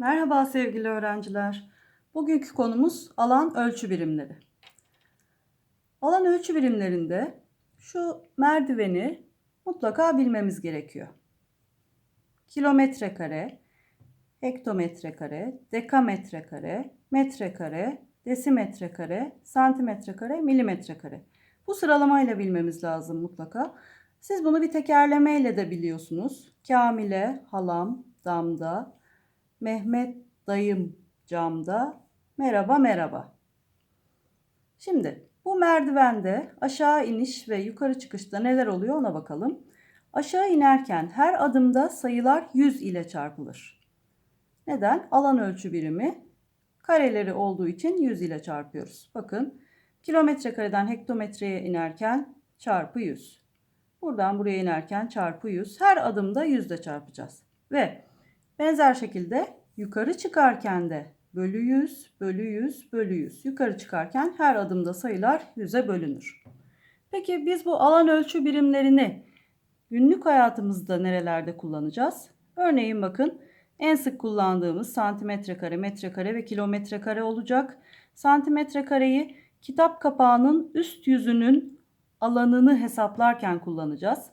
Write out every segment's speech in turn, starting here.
Merhaba sevgili öğrenciler. Bugünkü konumuz alan ölçü birimleri. Alan ölçü birimlerinde şu merdiveni mutlaka bilmemiz gerekiyor. Kilometre kare, hektometre kare, dekametre kare, metre kare, desimetre kare, santimetre kare, milimetre kare. Bu sıralamayla bilmemiz lazım mutlaka. Siz bunu bir tekerlemeyle de biliyorsunuz. Kamile, halam, damda, Mehmet dayım camda. Merhaba merhaba. Şimdi bu merdivende aşağı iniş ve yukarı çıkışta neler oluyor ona bakalım. Aşağı inerken her adımda sayılar 100 ile çarpılır. Neden? Alan ölçü birimi kareleri olduğu için 100 ile çarpıyoruz. Bakın kilometre kareden hektometreye inerken çarpı 100. Buradan buraya inerken çarpı 100. Her adımda 100 ile çarpacağız. Ve benzer şekilde yukarı çıkarken de bölü 100, bölü 100, bölü 100. Yukarı çıkarken her adımda sayılar 100'e bölünür. Peki biz bu alan ölçü birimlerini günlük hayatımızda nerelerde kullanacağız? Örneğin bakın en sık kullandığımız santimetre kare, metre kare ve kilometre kare olacak. Santimetre kareyi kitap kapağının üst yüzünün alanını hesaplarken kullanacağız.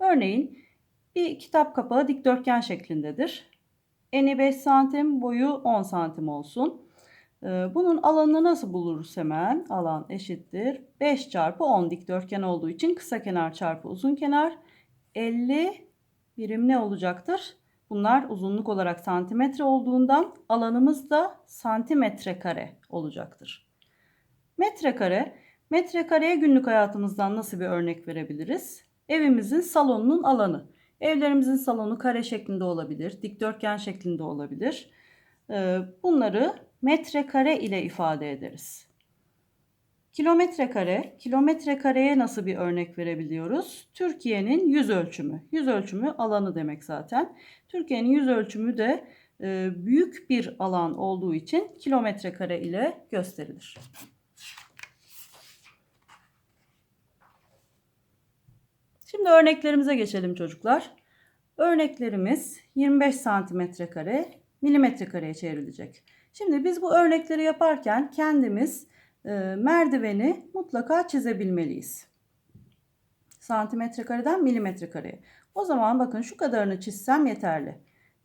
Örneğin bir kitap kapağı dikdörtgen şeklindedir. Eni 5 santim, boyu 10 santim olsun. Ee, Bunun alanını nasıl buluruz hemen? Alan eşittir. 5 çarpı 10 dikdörtgen olduğu için kısa kenar çarpı uzun kenar. 50 birim ne olacaktır? Bunlar uzunluk olarak santimetre olduğundan alanımız da santimetre kare olacaktır. Metrekare. Metrekareye günlük hayatımızdan nasıl bir örnek verebiliriz? Evimizin salonunun alanı. Evlerimizin salonu kare şeklinde olabilir, dikdörtgen şeklinde olabilir. Ee, Bunları metrekare ile ifade ederiz. Kilometre kare, kilometre kareye nasıl bir örnek verebiliyoruz? Türkiye'nin yüz ölçümü. Yüz ölçümü alanı demek zaten. Türkiye'nin yüz ölçümü de e, büyük bir alan olduğu için kilometre kare ile gösterilir. Şimdi örneklerimize geçelim çocuklar. Örneklerimiz 25 santimetre kare, milimetre kareye çevrilecek. Şimdi biz bu örnekleri yaparken kendimiz e, merdiveni mutlaka çizebilmeliyiz. Santimetre kareden milimetre kareye. O zaman bakın şu kadarını çizsem yeterli.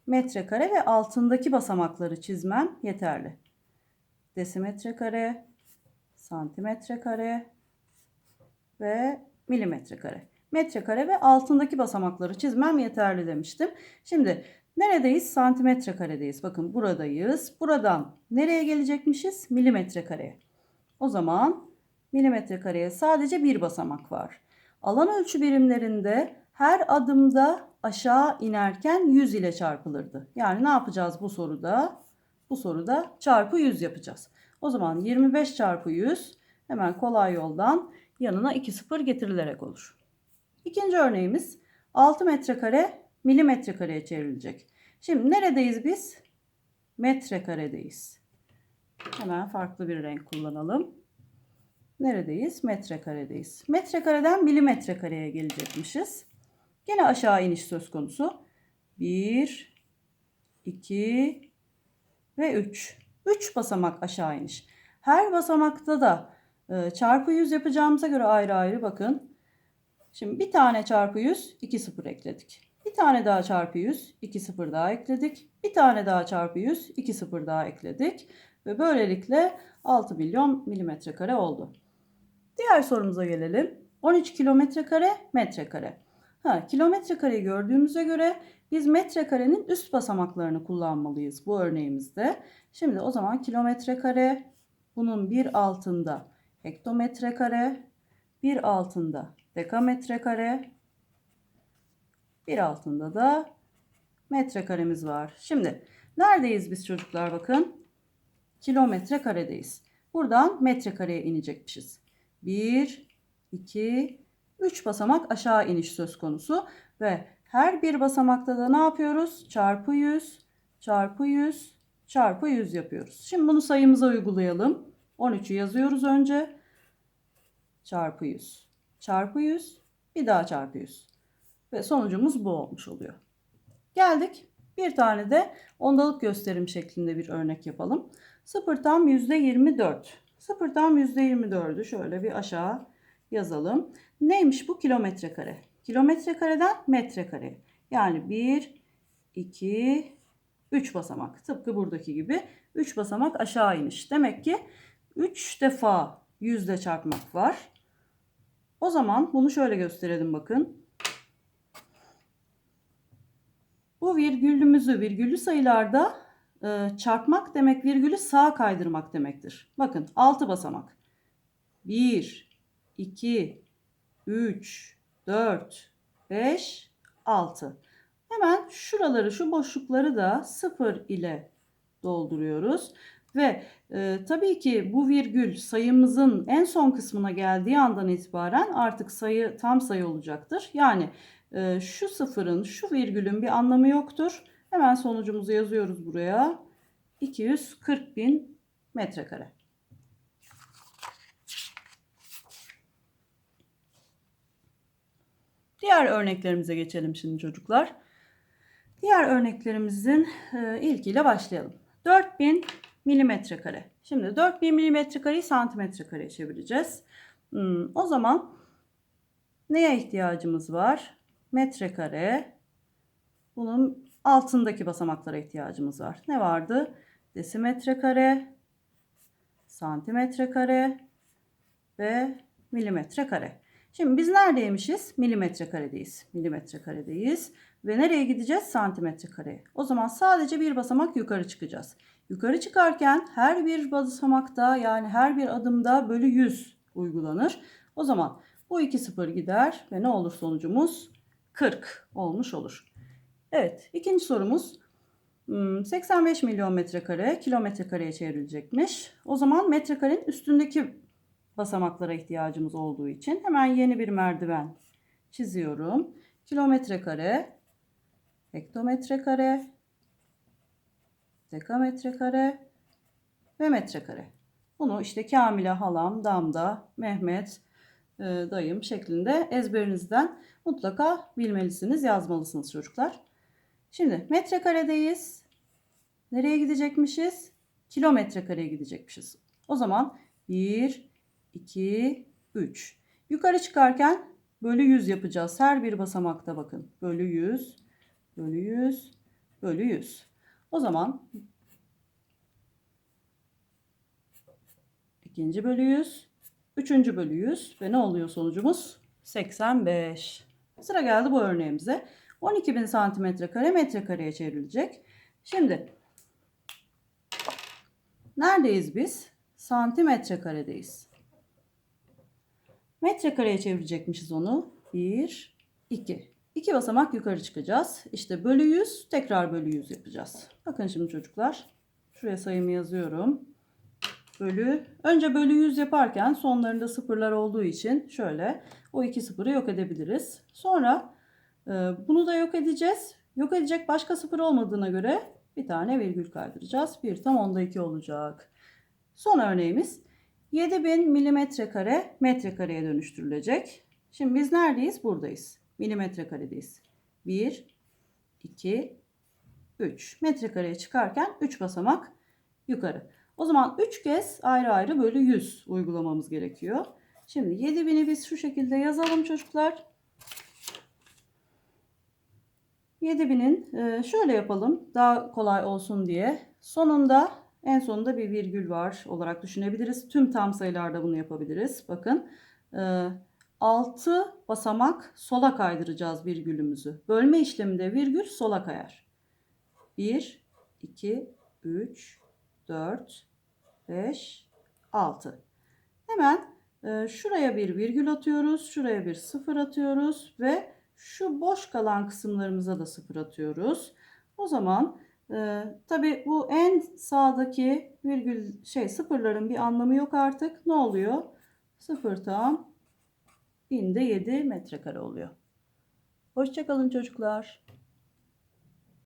Metre kare ve altındaki basamakları çizmem yeterli. Desimetre kare, santimetre kare ve milimetre kare metrekare ve altındaki basamakları çizmem yeterli demiştim. Şimdi neredeyiz? Santimetre karedeyiz. Bakın buradayız. Buradan nereye gelecekmişiz? Milimetre kareye. O zaman milimetre kareye sadece bir basamak var. Alan ölçü birimlerinde her adımda aşağı inerken 100 ile çarpılırdı. Yani ne yapacağız bu soruda? Bu soruda çarpı 100 yapacağız. O zaman 25 çarpı 100 hemen kolay yoldan yanına 2 sıfır getirilerek olur. İkinci örneğimiz 6 metrekare milimetre kareye çevrilecek. Şimdi neredeyiz biz? Metrekaredeyiz. Hemen farklı bir renk kullanalım. Neredeyiz? Metrekaredeyiz. Metrekareden milimetre kareye gelecekmişiz. Yine aşağı iniş söz konusu. 1, 2 ve 3. 3 basamak aşağı iniş. Her basamakta da e, çarpı 100 yapacağımıza göre ayrı ayrı bakın. Şimdi bir tane çarpı 100, 2 sıfır ekledik. Bir tane daha çarpı 100, 2 sıfır daha ekledik. Bir tane daha çarpı 100, 2 sıfır daha ekledik. Ve böylelikle 6 milyon milimetre kare oldu. Diğer sorumuza gelelim. 13 kilometre kare, metre kare. Ha, kilometre kareyi gördüğümüze göre biz metrekarenin üst basamaklarını kullanmalıyız bu örneğimizde. Şimdi o zaman kilometre kare bunun bir altında hektometre kare, bir altında dekametre kare, bir altında da metrekaremiz var. Şimdi neredeyiz biz çocuklar bakın? Kilometre karedeyiz. Buradan metrekareye inecekmişiz. 1, 2, 3 basamak aşağı iniş söz konusu ve her bir basamakta da ne yapıyoruz? Çarpı 100, çarpı 100, çarpı 100 yapıyoruz. Şimdi bunu sayımıza uygulayalım. 13'ü yazıyoruz önce. Çarpı 100, çarpı 100, bir daha çarpı 100. Ve sonucumuz bu olmuş oluyor. Geldik Bir tane de ondalık gösterim şeklinde bir örnek yapalım. 0 tam %24. 0 tam %24'ü şöyle bir aşağı yazalım. Neymiş bu? Kilometre kare. Kilometre kareden metre kare. Yani 1, 2, 3 basamak. Tıpkı buradaki gibi 3 basamak aşağı iniş. Demek ki 3 defa yüzde çarpmak var. O zaman bunu şöyle gösterelim bakın. Bu virgülümüzü virgüllü sayılarda e, çarpmak demek virgülü sağa kaydırmak demektir. Bakın 6 basamak. 1, 2, 3, 4, 5, 6. Hemen şuraları şu boşlukları da 0 ile dolduruyoruz. Ve e, tabii ki bu virgül sayımızın en son kısmına geldiği andan itibaren artık sayı tam sayı olacaktır. Yani e, şu sıfırın, şu virgülün bir anlamı yoktur. Hemen sonucumuzu yazıyoruz buraya. 240 bin metrekare. Diğer örneklerimize geçelim şimdi çocuklar. Diğer örneklerimizin e, ilkiyle başlayalım. 4000 milimetre kare. Şimdi 4000 milimetre kareyi santimetre kareye çevireceğiz. Hmm, o zaman neye ihtiyacımız var? Metrekare. Bunun altındaki basamaklara ihtiyacımız var. Ne vardı? Desimetre kare, santimetre kare ve milimetre kare. Şimdi biz neredeymişiz? Milimetre karedeyiz. Milimetre karedeyiz. Ve nereye gideceğiz? Santimetre kareye. O zaman sadece bir basamak yukarı çıkacağız. Yukarı çıkarken her bir basamakta yani her bir adımda bölü 100 uygulanır. O zaman bu iki sıfır gider ve ne olur sonucumuz? 40 olmuş olur. Evet ikinci sorumuz 85 hmm, milyon metrekare kilometre kareye çevrilecekmiş. O zaman metrekarenin üstündeki basamaklara ihtiyacımız olduğu için hemen yeni bir merdiven çiziyorum. Kilometre kare, hektometre kare, dekametre kare ve metrekare. Bunu işte Kamile halam, Damda, Mehmet, e, dayım şeklinde ezberinizden mutlaka bilmelisiniz, yazmalısınız çocuklar. Şimdi metrekaredeyiz. Nereye gidecekmişiz? Kilometre kareye gidecekmişiz. O zaman 1, 2, 3. Yukarı çıkarken bölü 100 yapacağız. Her bir basamakta bakın. Bölü 100, bölü 100, bölü 100. O zaman ikinci bölü 100, üçüncü bölü 100 ve ne oluyor sonucumuz? 85. Sıra geldi bu örneğimize. 12.000 santimetre kare metrekareye çevrilecek. Şimdi neredeyiz biz? Santimetre karedeyiz. Metrekareye çevirecekmişiz onu. 1, 2. 2 basamak yukarı çıkacağız. İşte bölü 100 tekrar bölü 100 yapacağız. Bakın şimdi çocuklar. Şuraya sayımı yazıyorum. Bölü. Önce bölü 100 yaparken sonlarında sıfırlar olduğu için şöyle o iki sıfırı yok edebiliriz. Sonra e, bunu da yok edeceğiz. Yok edecek başka sıfır olmadığına göre bir tane virgül kaydıracağız. Bir tam onda 2 olacak. Son örneğimiz 7000 milimetre kare metrekareye dönüştürülecek. Şimdi biz neredeyiz? Buradayız milimetre karedeyiz. 1, 2, 3. Metrekareye çıkarken 3 basamak yukarı. O zaman 3 kez ayrı ayrı bölü 100 uygulamamız gerekiyor. Şimdi 7000'i biz şu şekilde yazalım çocuklar. 7000'in e, şöyle yapalım daha kolay olsun diye. Sonunda en sonunda bir virgül var olarak düşünebiliriz. Tüm tam sayılarda bunu yapabiliriz. Bakın e, 6 basamak sola kaydıracağız virgülümüzü. Bölme işleminde virgül sola kayar. 1, 2, 3, 4, 5, 6. Hemen e, şuraya bir virgül atıyoruz. Şuraya bir sıfır atıyoruz. Ve şu boş kalan kısımlarımıza da sıfır atıyoruz. O zaman e, tabi bu en sağdaki virgül şey sıfırların bir anlamı yok artık. Ne oluyor? Sıfır tam binde 7 metrekare oluyor. Hoşçakalın çocuklar.